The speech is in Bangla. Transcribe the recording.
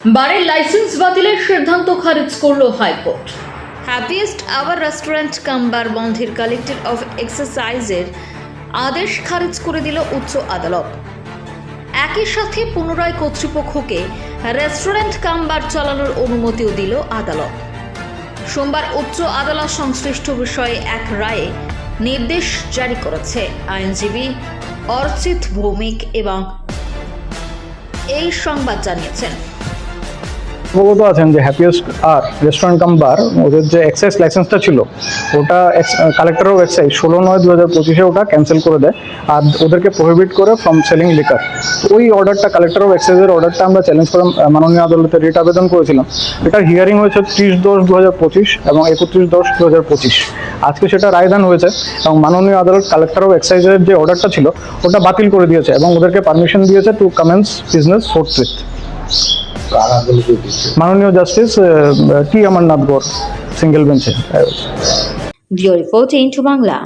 বারের লাইসেন্স বাতিলের সিদ্ধান্ত খারিজ করল high court. Happiest hour restaurant cum bar বন্ধের কালেক্টেড অফ এক্সারসাইজের আদেশ খারিজ করে দিল উচ্চ আদালত। একই সাথে পুনরায় কর্তৃপক্ষকে রেস্টুরেন্ট কাম বার চালানোর অনুমতিও দিল আদালত। সোমবার উচ্চ আদালত সংশ্লিষ্ট বিষয়ে এক রায়ে নির্দেশ জারি করেছে আইনজীবী অর্চিত ভৌমিক এবং এই সংবাদ জানিয়েছেন। অবগত আছেন যে হ্যাপিয়েস্ট আর রেস্টুরেন্ট কাম বার ওদের যে এক্সাইজ লাইসেন্সটা ছিল, ওটা কালেক্টর অফ এক্সাইজ ষোলো নয় দু হাজার পঁচিশে ওটা ক্যান্সেল করে দেয়, আর ওদেরকে প্রহিবিট করে ফ্রম সেলিং লিকার ওই অর্ডারটা কালেক্টর অফ এক্সাইজের অর্ডারটা আমরা চ্যালেঞ্জ করে মাননীয় আদালতে রিট আবেদন করেছিলাম। এটার হিয়ারিং হয়েছে ত্রিশ দশ দু হাজার পঁচিশ এবং একত্রিশ দশ দু হাজার পঁচিশ। আজকে সেটা রায়দান হয়েছে এবং মাননীয় আদালত কালেক্টর অফ এক্সাইজের যে অর্ডারটা ছিল, ওটা বাতিল করে দিয়েছে এবং ওদেরকে পারমিশন দিয়েছে টু কমেন্স বিজনেস ফোর্থ মাননীয় justice T Amarnath Goud single বেঞ্চে। বাংলা।